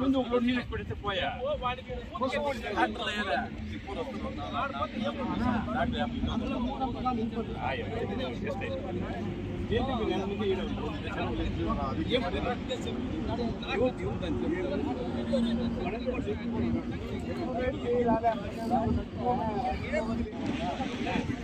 ముందు ఒక రెండు నీళ్ళు పెడితే పోయా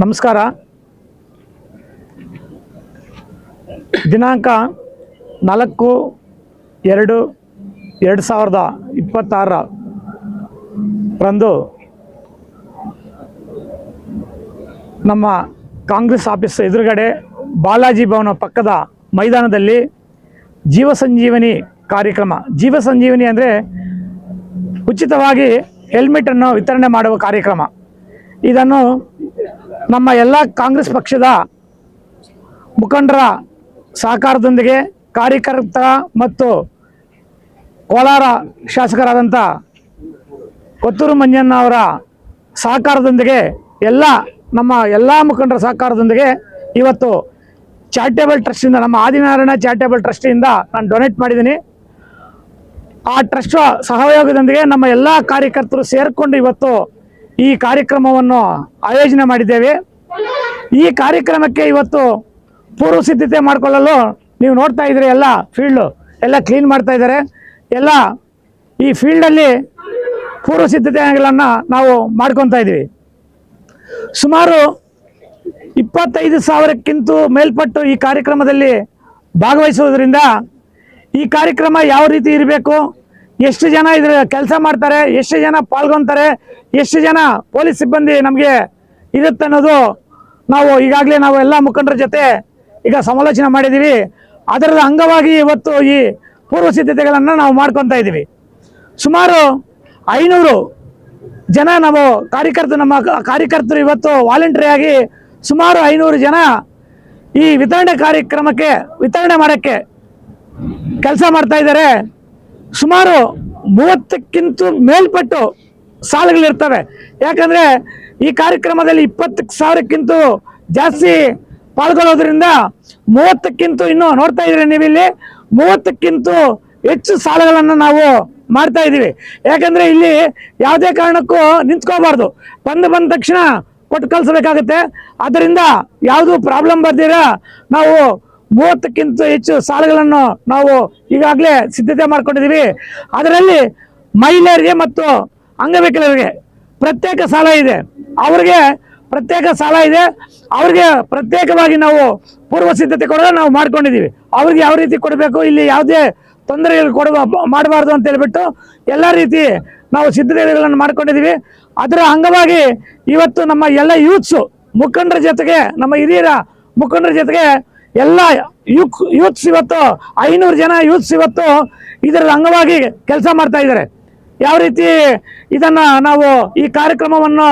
ನಮಸ್ಕಾರ. ದಿನಾಂಕ ನಾಲ್ಕು ಎರಡು ಎರಡು ಸಾವಿರದ ಇಪ್ಪತ್ತಾರರ ರಂದು ನಮ್ಮ ಕಾಂಗ್ರೆಸ್ ಆಫೀಸ್ ಎದುರುಗಡೆ ಬಾಲಾಜಿ ಭವನ ಪಕ್ಕದ ಮೈದಾನದಲ್ಲಿ ಜೀವ ಸಂಜೀವನಿ ಕಾರ್ಯಕ್ರಮ. ಜೀವ ಸಂಜೀವನಿ ಅಂದರೆ ಉಚಿತವಾಗಿ ಹೆಲ್ಮೆಟನ್ನು ವಿತರಣೆ ಮಾಡುವ ಕಾರ್ಯಕ್ರಮ. ಇದನ್ನು ನಮ್ಮ ಎಲ್ಲ ಕಾಂಗ್ರೆಸ್ ಪಕ್ಷದ ಮುಖಂಡರ ಸಹಕಾರದೊಂದಿಗೆ ಕಾರ್ಯಕರ್ತ ಮತ್ತು ಕೋಲಾರ ಶಾಸಕರಾದಂಥ ಕೊತ್ತೂರು ಮಂಜಣ್ಣ ಅವರ ಸಹಕಾರದೊಂದಿಗೆ ಎಲ್ಲ ನಮ್ಮ ಎಲ್ಲ ಮುಖಂಡರ ಸಹಕಾರದೊಂದಿಗೆ ಇವತ್ತು ಚಾರಿಟೇಬಲ್ ಟ್ರಸ್ಟಿಂದ ನಮ್ಮ ಆದಿನಾರಾಯಣ ಚಾರಿಟೇಬಲ್ ಟ್ರಸ್ಟಿಯಿಂದ ನಾನು ಡೊನೇಟ್ ಮಾಡಿದ್ದೀನಿ. ಆ ಟ್ರಸ್ಟ್ ಸಹಯೋಗದೊಂದಿಗೆ ನಮ್ಮ ಎಲ್ಲ ಕಾರ್ಯಕರ್ತರು ಸೇರಿಕೊಂಡು ಇವತ್ತು ಈ ಕಾರ್ಯಕ್ರಮವನ್ನು ಆಯೋಜನೆ ಮಾಡಿದ್ದೇವೆ. ಈ ಕಾರ್ಯಕ್ರಮಕ್ಕೆ ಇವತ್ತು ಪೂರ್ವ ಸಿದ್ಧತೆ ಮಾಡಿಕೊಳ್ಳಲು ನೀವು ನೋಡ್ತಾ ಇದ್ದೀರಿ, ಎಲ್ಲ ಫೀಲ್ಡು ಎಲ್ಲ ಕ್ಲೀನ್ ಮಾಡ್ತಾ ಇದ್ದಾರೆ. ಎಲ್ಲ ಈ ಫೀಲ್ಡಲ್ಲಿ ಪೂರ್ವ ಸಿದ್ಧತೆಗಳನ್ನು ನಾವು ಮಾಡ್ಕೊತಾ ಇದ್ದೀವಿ. ಸುಮಾರು ಇಪ್ಪತ್ತೈದು ಸಾವಿರಕ್ಕಿಂತ ಮೇಲ್ಪಟ್ಟು ಈ ಕಾರ್ಯಕ್ರಮದಲ್ಲಿ ಭಾಗವಹಿಸುವುದರಿಂದ ಈ ಕಾರ್ಯಕ್ರಮ ಯಾವ ರೀತಿ ಇರಬೇಕು, ಎಷ್ಟು ಜನ ಇದ್ರ ಕೆಲಸ ಮಾಡ್ತಾರೆ, ಎಷ್ಟು ಜನ ಪಾಲ್ಗೊತಾರೆ, ಎಷ್ಟು ಜನ ಪೊಲೀಸ್ ಸಿಬ್ಬಂದಿ ನಮಗೆ ಇರುತ್ತೆ ಅನ್ನೋದು ನಾವು ಈಗಾಗಲೇ ನಾವು ಎಲ್ಲ ಮುಖಂಡರ ಜೊತೆ ಈಗ ಸಮಾಲೋಚನೆ ಮಾಡಿದ್ದೀವಿ ಅದರ ಅಂಗವಾಗಿ ಇವತ್ತು ಈ ಪೂರ್ವ ಸಿದ್ಧತೆಗಳನ್ನು ನಾವು ಮಾಡ್ಕೊತಾ ಇದ್ದೀವಿ ಸುಮಾರು ಐನೂರು ಜನ ನಾವು ಕಾರ್ಯಕರ್ತರು, ನಮ್ಮ ಕಾರ್ಯಕರ್ತರು ಇವತ್ತು ವಾಲಂಟ್ರಿಯಾಗಿ ಸುಮಾರು ಐನೂರು ಜನ ಈ ವಿತರಣೆ ಕಾರ್ಯಕ್ರಮಕ್ಕೆ, ವಿತರಣೆ ಮಾಡೋಕ್ಕೆ ಕೆಲಸ ಮಾಡ್ತಾ ಇದ್ದಾರೆ. ಸುಮಾರು ಮೂವತ್ತಕ್ಕಿಂತ ಮೇಲ್ಪಟ್ಟು ಸಾಲುಗಳಿರ್ತವೆ. ಯಾಕಂದರೆ ಈ ಕಾರ್ಯಕ್ರಮದಲ್ಲಿ ಇಪ್ಪತ್ತು ಸಾವಿರಕ್ಕಿಂತ ಜಾಸ್ತಿ ಪಾಲ್ಗೊಳ್ಳೋದ್ರಿಂದ ಮೂವತ್ತಕ್ಕಿಂತ ಇನ್ನು ನೋಡ್ತಾ ಇದ್ದೀರಿ ನೀವಿಲ್ಲಿ? ಮೂವತ್ತಕ್ಕಿಂತ ಹೆಚ್ಚು ಸಾಲಗಳನ್ನು ನಾವು ಮಾಡ್ತಾ ಇದ್ದೀವಿ. ಯಾಕಂದರೆ ಇಲ್ಲಿ ಯಾವುದೇ ಕಾರಣಕ್ಕೂ ನಿಂತ್ಕೋಬಾರ್ದು ಬಂದು ಬಂದ ತಕ್ಷಣ ಕೊಟ್ಟು ಕಳಿಸ್ಬೇಕಾಗತ್ತೆ. ಅದರಿಂದ ಯಾವುದು ಪ್ರಾಬ್ಲಮ್ ಬರ್ದಿರ ನಾವು ಮೂವತ್ತಕ್ಕಿಂತ ಹೆಚ್ಚು ಸಾಲಗಳನ್ನು ನಾವು ಈಗಾಗಲೇ ಸಿದ್ಧತೆ ಮಾಡ್ಕೊಂಡಿದ್ದೀವಿ. ಅದರಲ್ಲಿ ಮಹಿಳೆಯರಿಗೆ ಮತ್ತು ಅಂಗವಿಕಲರಿಗೆ ಪ್ರತ್ಯೇಕ ಸಾಲ ಇದೆ. ಅವ್ರಿಗೆ ಪ್ರತ್ಯೇಕ ಸಾಲ ಇದೆ. ಅವ್ರಿಗೆ ಪ್ರತ್ಯೇಕವಾಗಿ ನಾವು ಪೂರ್ವ ಸಿದ್ಧತೆ ಕೊಡೋದ್ರೆ ನಾವು ಮಾಡ್ಕೊಂಡಿದ್ದೀವಿ. ಅವ್ರಿಗೆ ಯಾವ ರೀತಿ ಕೊಡಬೇಕು, ಇಲ್ಲಿ ಯಾವುದೇ ತೊಂದರೆಗಳು ಕೊಡುವ, ಮಾಡಬಾರ್ದು ಅಂತ ಹೇಳ್ಬಿಟ್ಟು ಎಲ್ಲ ರೀತಿ ನಾವು ಸಿದ್ಧತೆಗಳನ್ನು ಮಾಡ್ಕೊಂಡಿದ್ದೀವಿ. ಅದರ ಅಂಗವಾಗಿ ಇವತ್ತು ನಮ್ಮ ಎಲ್ಲ ಯೂತ್ಸು, ಮುಖಂಡರ ಜೊತೆಗೆ, ನಮ್ಮ ಹಿರಿಯರ ಮುಖಂಡರ ಜೊತೆಗೆ ಎಲ್ಲ ಯುಕ್, ಯೂತ್ಸ್ ಇವತ್ತು ಐನೂರು ಜನ ಯೂತ್ಸ್ ಇವತ್ತು ಇದರ ಅಂಗವಾಗಿ ಕೆಲಸ ಮಾಡ್ತಾ ಇದ್ದಾರೆ. ಯಾವ ರೀತಿ ಇದನ್ನ ನಾವು ಈ ಕಾರ್ಯಕ್ರಮವನ್ನು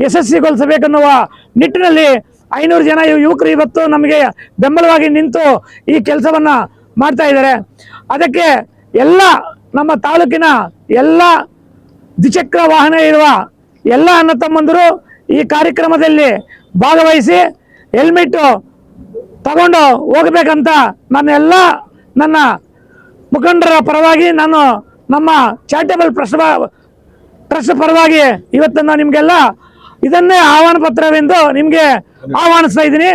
ಯಶಸ್ವಿಗೊಳಿಸಬೇಕೆನ್ನುವ ನಿಟ್ಟಿನಲ್ಲಿ ಐನೂರು ಜನ ಯುವಕರು ಇವತ್ತು ನಮಗೆ ಬೆಂಬಲವಾಗಿ ನಿಂತು ಈ ಕೆಲಸವನ್ನ ಮಾಡ್ತಾ ಇದ್ದಾರೆ. ಅದಕ್ಕೆ ಎಲ್ಲ ನಮ್ಮ ತಾಲೂಕಿನ ಎಲ್ಲ ದ್ವಿಚಕ್ರ ವಾಹನ ಇರುವ ಎಲ್ಲ ಅಣ್ಣ ತಮ್ಮಂದರು ಈ ಕಾರ್ಯಕ್ರಮದಲ್ಲಿ ಭಾಗವಹಿಸಿ ಹೆಲ್ಮೆಟ್ಟು ತಗೊಂಡು ಹೋಗಬೇಕಂತ ನನ್ನೆಲ್ಲ ನನ್ನ ಮುಖಂಡರ ಪರವಾಗಿ ನಾನು ನಮ್ಮ ಚಾರಿಟೇಬಲ್ ಟ್ರಸ್ಟ್ ಟ್ರಸ್ಟ್ ಪರವಾಗಿ ಇವತ್ತು ನಾನು ನಿಮಗೆಲ್ಲ ಇದನ್ನೇ ಆಹ್ವಾನ ಪತ್ರವೆಂದು ನಿಮಗೆ ಆಹ್ವಾನಿಸ್ತಾ ಇದ್ದೀನಿ.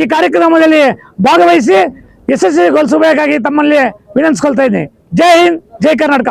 ಈ ಕಾರ್ಯಕ್ರಮದಲ್ಲಿ ಭಾಗವಹಿಸಿ ಯಶಸ್ವಿಗೊಳಿಸಬೇಕಾಗಿ ತಮ್ಮಲ್ಲಿ ವಿನಂತಿಸ್ಕೊಳ್ತಾ ಇದ್ದೀನಿ. ಜೈ ಹಿಂದ್, ಜೈ ಕರ್ನಾಟಕ.